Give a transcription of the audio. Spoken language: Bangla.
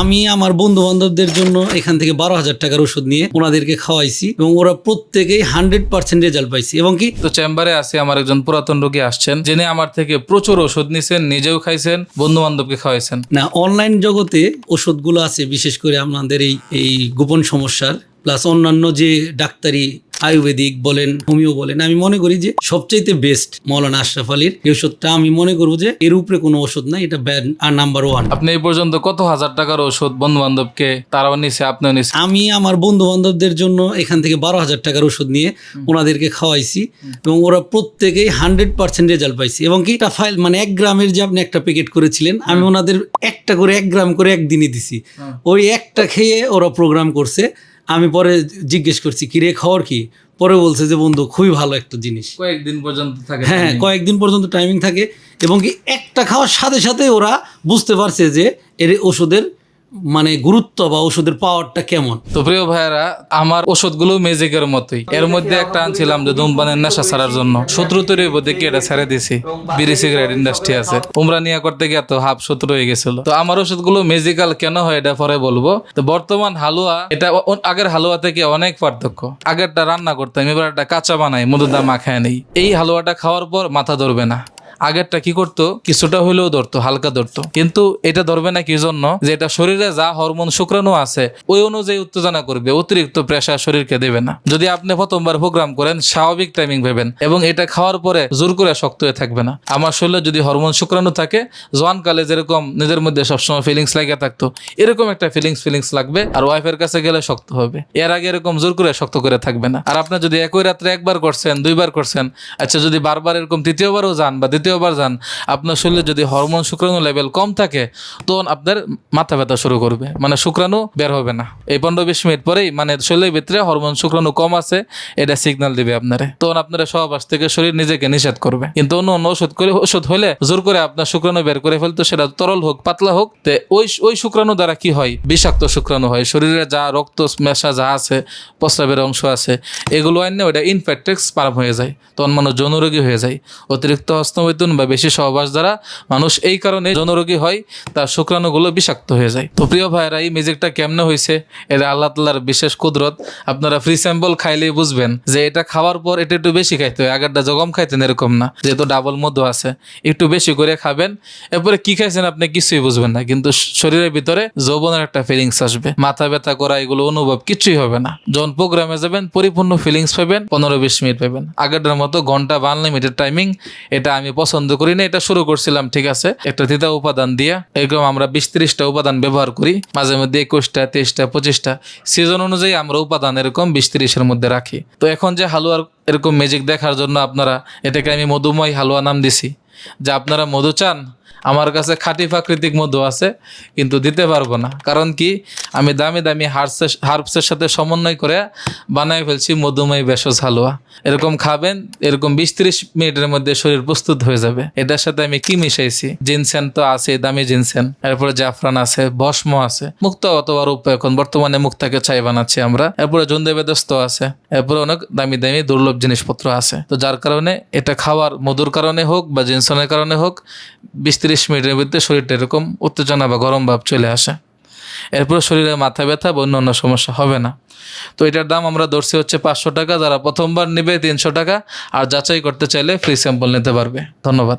আমি আমার বন্ধু বান্ধবদের জন্য এখান থেকে বারো হাজার টাকার ওষুধ নিয়ে ওনাদেরকে খাওয়াইছি এবং ওরা প্রত্যেকেই হান্ড্রেড পার্সেন্ট রেজাল্ট পাইছি। এবং কি? তো চেম্বারে আছে আমার একজন পুরাতন রোগী আসছেন যিনি আমার থেকে প্রচুর ওষুধ নিছেন নিজেও খাইছেন বন্ধু বান্ধবকে খাওয়াইছেন। না অনলাইন জগতে ওষুধগুলো আছে বিশেষ করে আপনাদের এই এই গোপন সমস্যার প্লাস অন্যান্য যে ডাক্তারি আয়ুর্বেদিক বলেন হোমিও বলেন আমি মনে করি যে সবচাইতে বেস্ট মৌলানা আশরাফ আলীর এই ওষুধটা আমি মনে করব যে এর উপরে কোনো ওষুধ নাই এটা ব্যান্ড আর নাম্বার ওয়ান আপনি এই পর্যন্ত কত হাজার টাকার ওষুধ বন্ধু বান্ধবকে তারাও নিছে আপনিও নিছে আমি আমার বন্ধু বান্ধবদের জন্য এখান থেকে বারো হাজার টাকার ওষুধ নিয়ে ওনাদেরকে খাওয়াইছি এবং ওরা প্রত্যেকেই হান্ড্রেড পার্সেন্ট রেজাল্ট পাইছি এবং কি ফাইল মানে এক গ্রামের যে আপনি একটা প্যাকেট করেছিলেন আমি ওনাদের একটা করে এক গ্রাম করে একদিনই দিছি। ওই একটা খেয়ে ওরা প্রোগ্রাম করছে। আমি পরে জিজ্ঞেস করছি কি রে খাওয়ার কি? পরে বলছে যে বন্ধু খুবই ভালো একটা জিনিস। কয়েকদিন পর্যন্ত থাকে হ্যাঁ হ্যাঁ কয়েকদিন পর্যন্ত টাইমিং থাকে এবং কি একটা খাওয়ার সাথে সাথে ওরা বুঝতে পারছে যে এর ওষুধের মানে গুরুত্ব বা ওষুধের পাওয়ারটা কেমন? তো প্রিয় ভাইয়েরা, আমার ওষুধগুলো ম্যাজিকের মতোই। এর মধ্যে একটা আনছিলাম যে ধূমপানের নেশা ছাড়ার জন্য। শত্রু তৈরি হইব দেখে এটা ছেড়ে দিছি। বিড়ি সিগারেট ইন্ডাস্ট্রি আছে। উমরা নিয়ে করতে গিয়ে তো হাফ শত্রু হয়ে গেছিল। তো আমার ওষুধগুলো ম্যাজিক্যাল কেন হয় এটা পরে বলব। তো বর্তমান হালুয়া, এটা আগের হালুয়া থেকে অনেক পার্থক্য। আগেরটা রান্না করতাম, এবার একটা কাঁচা বানাই মধুদা মাখায় নেই। এই হালুয়াটা খাওয়ার পর মাথা ধরবে না। আগেরটা কি করতো? কিছুটা হলেও ধরতো, হালকা ধরতো। কিন্তু এটা ধরবে না কি জন্য? যে এটা শরীরে যা হরমোন শুক্রাণু আছে, ওই অনুযায়ী উত্তেজনা করবে, অতিরিক্ত প্রেশার শরীরকে দেবে না। যদি আপনি প্রথমবার প্রোগ্রাম করেন, স্বাভাবিক টাইমিং ভেবেন এবং এটা খাওয়ার পরে জোর করে শক্ত হয়ে থাকবে না। আমার শরীরে যদি হরমোন শুক্রাণু থাকে, জোয়ানকালে যেরকম নিজের মধ্যে সবসময় ফিলিংস লাগিয়ে থাকতো, এরকম একটা ফিলিংস ফিলিংস লাগবে, আর ওয়াইফের কাছে গেলে শক্ত হবে। এর আগে এরকম জোর করে শক্ত করে থাকবে না। আর আপনি যদি একই রাত্রে একবার করছেন, দুইবার করছেন আচ্ছা যদি বারবার এরকম তৃতীয়বারও যান বা দ্বিতীয়বার যান, আপনার শরীরে যদি হরমোন শুক্রাণু লেভেল কম থাকে, তখন আপনার মাথা ব্যথা শুরু করবে। মানে শুক্রাণু বের হবে না। এই পনেরো বিশ মিনিট পরেই মানে শরীরের ভিতরে হরমোন শুক্রাণু কম আছে, এটা সিগন্যাল দিবে আপনারে। তখন আপনার সহবাস থেকে শরীর নিজেকে নিষেধ করবে। কিন্তু অন্য অন্য ওষুধ করে, ওষুধ হলে জোর করে আপনার শুক্রাণু বের করে ফেলতো, সেটা তরল হোক, পাতলা হোক, তে ওই ওই শুক্রাণু দ্বারা কি হয়? বিষাক্ত শুক্রাণু হয়। শরীরে যা রক্ত মেশা যা আছে, প্রস্রাবের অংশ আছে, এগুলো আনলে ওটা ইনফেক্টেক্স পার হয়ে যায়। তখন মানুষ যৌনরোগী হয়ে যায়। অতিরিক্ত হস্তমৈথুন বা বেশি সহবাস দ্বারা মানুষ এই কারণে যৌনরোগী হয়, তার শুক্রাণুগুলো বিষাক্ত হয়ে যায়। তো প্রিয় ভাইরা এই মিউজিকটা কেমনে হয়েছে? এটা আল্লাহ তাল্লাহর বিশেষ কুদরত। আপনারা ফ্রি স্যাম্পল খাইলেই বুঝবেন যে এটা খাওয়ার পর এটা একটু বেশি খাইতে হয়। আগেরটা জগম খাইতেন এরকম না, যেহেতু ডাবল মধু আছে। একটু বেশি করে খাবেন, এরপরে কি খাইছেন আপনি কিছুই বুঝবেন না, কিন্তু শরীরের ভিতরে যৌবনের একটা ফিলিংস আসবে। মাথা ব্যথা করা, এগুলো অনুভব কিছুই হবে না। যখন প্রোগ্রামে যাবেন, পরিপূর্ণ ফিলিংস পাবেন, পনেরো বিশ মিনিট পাবেন। আগেরটার মতো ঘণ্টা বা আনলিমিটেড টাইমিং এটা আমি পছন্দ করি না, এটা শুরু করছিলাম, ঠিক আছে? একটা তিতা উপাদান দিয়ে, এরকম আমরা বিশ ত্রিশটা উপাদান ব্যবহার করি, মাঝে মধ্যে একুশটা, তেইশটা, পঁচিশটা। সিজন অনুযায়ী আমরা উপাদান এরকম বিশ ত্রিশের মধ্যে রাখি। তো এখন যে হালুয়ার এরকম ম্যাজিক দেখার জন্য আপনারা, এটাকে আমি মধুময় হালুয়া নাম দিছি। যে আপনারা মধু চান আমার কাছে খাঁটি প্রাকৃতিক মধু আছে, কিন্তু দিতে পারব না। কারণ কি? আমি দামি দামি হার্বসের হার্বসের সাথে সমন্বয় করে বানাই ফেলছি মধুময় ভেষজ হালুয়া। এরকম খাবেন, এরকম বিশ ত্রিশ মিনিটের মধ্যে শরীর প্রস্তুত হয়ে যাবে। এটার সাথে আমি কি মিশাইছি? জিনসেন তো আছে দামি জিনসেন। এরপরে জাফরান আছে, ভস্ম আছে, মুক্ত অথবা রূপ এখন বর্তমানে মুক্তাকে চাই বানাচ্ছি আমরা। এরপরে জন্দেবেদস্ত আছে, এরপরে অনেক দামি দামি দুর্লভ জিনিসপত্র আছে। তো যার কারণে এটা খাওয়ার মধুর কারণে হোক বা জিনসনের কারণে হোক, বিশ ত্রিশ মিনিটের মধ্যে শরীরটা এরকম উত্তেজনা বা গরম ভাব চলে আসে। এরপরে শরীরে মাথা ব্যথা বা অন্য সমস্যা হবে না। তো এটার দাম আমরা ধরছি হচ্ছে পাঁচশো টাকা, যারা প্রথমবার নেবে তিনশো টাকা, আর যাচাই করতে চাইলে ফ্রি স্যাম্পল নিতে পারবে। ধন্যবাদ।